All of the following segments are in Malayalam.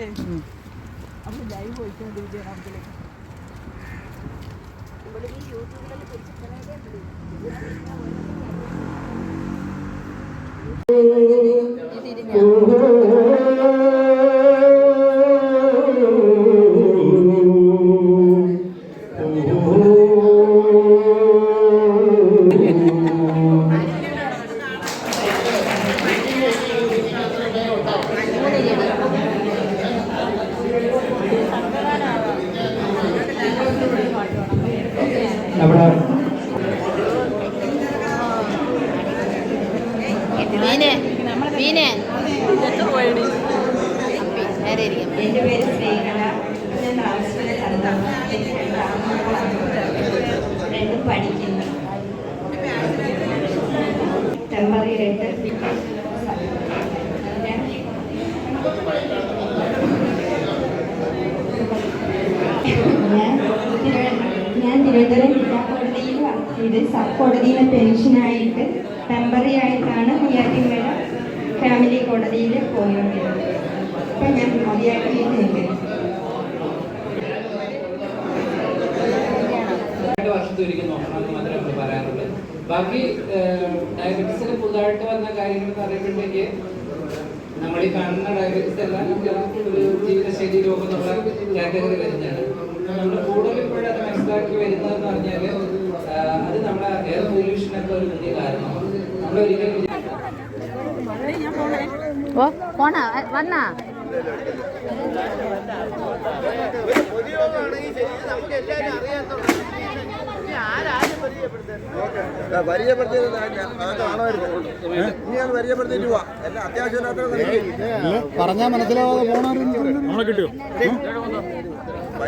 തന്നെ അപ്പൊ ലൈവ് പോയിക്കൊണ്ടിരിക്കുകയാണ് അമ്പലത്തിൽ നമ്മുടെ വീനെ വീനെ. നേരെ എന്റെ പേര് ശ്രീകല. ഞാൻ താമസിക്കുന്ന സ്ഥലത്താണ് രണ്ട് രണ്ടും പഠിക്കുന്നു. ടെമ്പററി ആയിട്ട് ഞാൻ ഞാൻ തിരുവനന്തപുരം ജില്ലാ വർക്ക് സബ് കോടതിയിലെ പെൻഷനായിട്ട് ടെമ്പററി ആയിട്ടാണ് നെയ്യാറ്റിൻകര ഫാമിലി കോടതിയിൽ പോയോണ്ടിരുന്നത് ഇപ്പം ഞാൻ മതിയായിട്ട് നമ്മൾ ബാക്കി ഡയബറ്റീസിൽ പുതുതായിട്ട് വന്ന കാര്യങ്ങൾ എന്ന് പറയുമ്പോഴത്തേക്ക് നമ്മൾ ഈ കാണുന്ന ഡയബറ്റീസ് എല്ലാം ഒരു ജീവിതശൈലി രോഗം എന്നുള്ള കാറ്റഗറി വരുന്നതാണ്. നമ്മൾ കൂടുതൽ ഇപ്പോഴും അത് മനസ്സിലാക്കി വരുന്നതെന്ന് പറഞ്ഞാൽ അത് നമ്മളെ എയർ പൊല്യൂഷനൊക്കെ ഒരു വലിയ കാരണമാണ് നമ്മൾ ഒരിക്കലും ഓ പോണാ? വന്നാ? പരിചയപ്പെടുത്തിയത് കാണുമായിരുന്നു ഇനി അത് പരിചയപ്പെടുത്തിയിട്ട് പോവാ എല്ലാം അത്യാവശ്യമില്ലാത്ത പറഞ്ഞാൽ മനസ്സിലാവാതെ പോണോ? നമ്മളെ കിട്ടിയോ?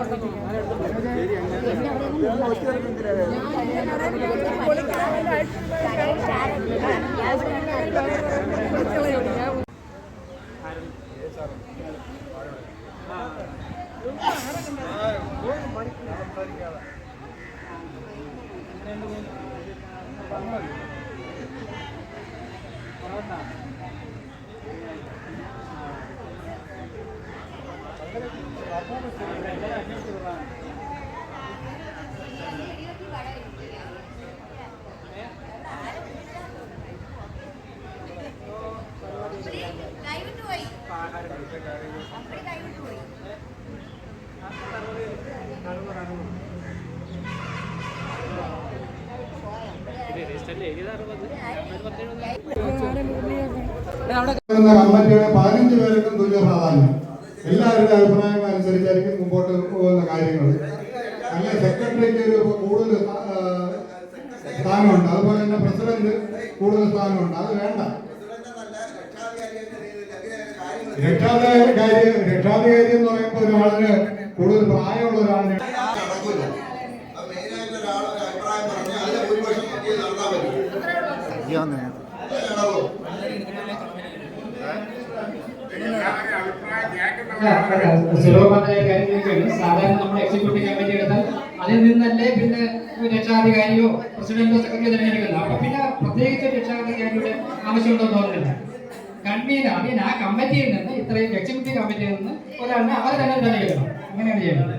എന്ന കമ്മിറ്റിയുടെ പതിനഞ്ച് പേർക്കും തുല്യ പ്രാധാന്യം. എല്ലാവരുടെ അഭിപ്രായങ്ങൾ അനുസരിച്ചായിരിക്കും മുമ്പോട്ട് പോകുന്ന കാര്യങ്ങൾ. അല്ല സെക്രട്ടറിക്ക് ഒരു കൂടുതൽ സ്ഥാനമുണ്ട്. അതുപോലെ തന്നെ പ്രസിഡന്റ് കൂടുതൽ സ്ഥാനമുണ്ട്. അത് വേണ്ട. രക്ഷാധികാരി രക്ഷാധികാരി എന്ന് പറയുമ്പോൾ ഒരാളിന് കൂടുതൽ പ്രായമുള്ള ഒരാളിന് നടക്കൂല അത് മെയിനായിട്ട് ഒരാൾ ഒരു അഭിപ്രായം പറഞ്ഞാൽ അതിലെ ഭൂരിപക്ഷം നോക്കി നടത്താൻ പറ്റും നടക്കൂ. സുലഭമായ കാര്യങ്ങളൊക്കെയാണ് സാധാരണ നമ്മൾ എക്സിക്യൂട്ടീവ് കമ്മിറ്റി എടുത്താൽ അതിൽ നിന്നല്ലേ പിന്നെ രക്ഷാധികാരിയോ പ്രസിഡന്റോ സെക്രട്ടറിയോ തിരഞ്ഞെടുക്കുന്നത് അപ്പൊ പിന്നെ പ്രത്യേകിച്ച് ഒരു രക്ഷാധികാരിയുടെ ആവശ്യമുണ്ടെന്ന് തോന്നുന്നില്ല കൺവീനർ മീൻ ആ കമ്മിറ്റിയിൽ നിന്ന് ഇത്രയും എക്സിക്യൂട്ടീവ് കമ്മിറ്റിയിൽ നിന്ന് ഒരാളിനെ അവർ തന്നെ തിരഞ്ഞെടുക്കണം. അങ്ങനെയാണ് ചെയ്യുന്നത്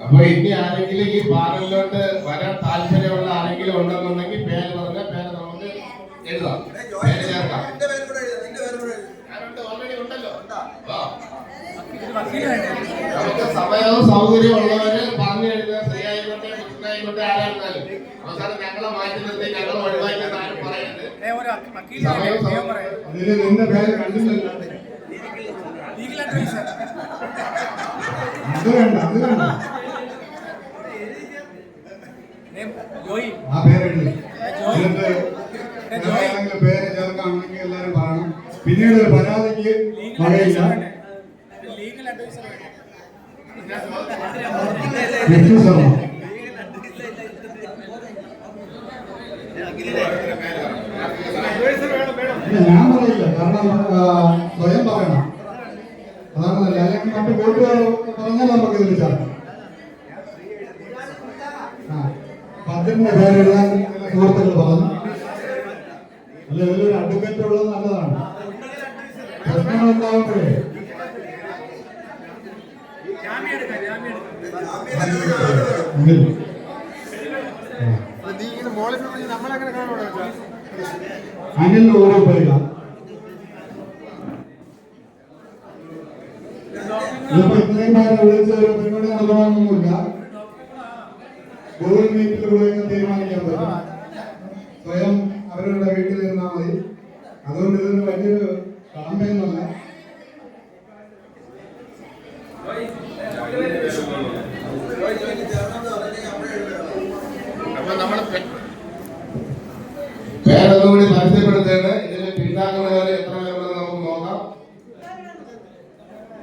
അപ്പൊ ഇനി ആരെങ്കിലും ഈ പാനലിലോട്ട് വരാൻ താല്പര്യമുള്ള ആരെങ്കിലും ഉണ്ടെന്നുണ്ടെങ്കിൽ പേര് പറഞ്ഞ പേര് നമുക്ക് എഴുതാം. പേര് ചേർക്കാം എന്റെ പേരും കൂടെ എഴുതി നിന്റെ പേരും കൂടെ എഴുതി ഞാനുണ്ട് ഓൾറെഡി ഉണ്ടല്ലോ ആ. നമുക്ക് സമയവും സൗകര്യവും ഉള്ളവര് പറഞ്ഞു കഴിഞ്ഞാൽ സ്ത്രീ ആയിക്കോട്ടെ പുരുഷനായിക്കോട്ടെ ആരായിരുന്നാലും അവസാനം ഞങ്ങളെ മാറ്റി നിർത്തി ഞങ്ങൾ ഒഴിവാക്കിയെന്ന് ആരും പറയരുത്. സമയവും സൗകര്യവും അതിൽ നിന്റെ പേര് കണ്ടില്ലല്ലോ. അത് വേണ്ട അത് വേണ്ട. ആ പേരുണ്ട് പേര് ചേർക്കാണെങ്കിൽ എല്ലാവരും പറയണം. പിന്നീട് ഒരു പരാതിക്ക് ഇല്ല, ഞാൻ പറയില്ല. കാരണം സ്വയം പറയണം. അതാണ് അല്ലെങ്കിൽ മറ്റു കൂട്ടുകാർ നമുക്ക് ഇതിൽ ചേർക്കാം. ആ പത്തിന്റെ പേര് എഴുതാൻ സുഹൃത്തുക്കൾ പറഞ്ഞു. അല്ല അഡ്വക്കേറ്റ് ഉള്ളത് നല്ലതാണ്. പ്രശ്നങ്ങൾ ഉണ്ടാകുമ്പോഴേ അനിൽ. ഓരോ പേരുക ഇതിപ്പോ ഇത്രയും പേരെ വിളിച്ച ഒരു പരിപാടി നടത്തണമെന്നൊന്നുമില്ല ഗൂഗിൾ തീരുമാനിക്കാൻ പറ്റും. സ്വയം അവരവരുടെ വീട്ടിലിരുന്നാൽ മതി. അതുകൊണ്ട് ഇതൊരു വലിയൊരു അപ്പൊ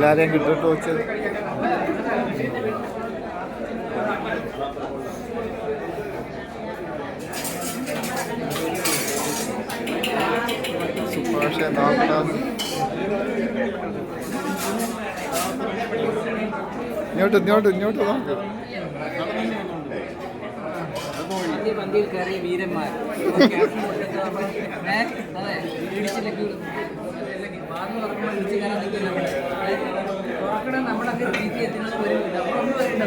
എല്ലാരെയും കിട്ടിട്ട് വെച്ചത് സുഭാഷ നാമദാസ് ഇങ്ങോട്ട് ഇങ്ങോട്ട് ഇങ്ങോട്ട് നോക്ക് പന്തിയിൽ കയറിയ വീരന്മാർ. അതെ ഇടിച്ചിലൊക്കെ വാർന്ന് തുറക്കുമ്പോൾ ഇടിച്ച് കയറാൻ നിൽക്കുന്നുണ്ട് തുറക്കണം നമ്മളങ്ങനെ തിരിച്ച് എത്തുന്നത് ഒരു നമ്മളൊന്നും പറയണ്ട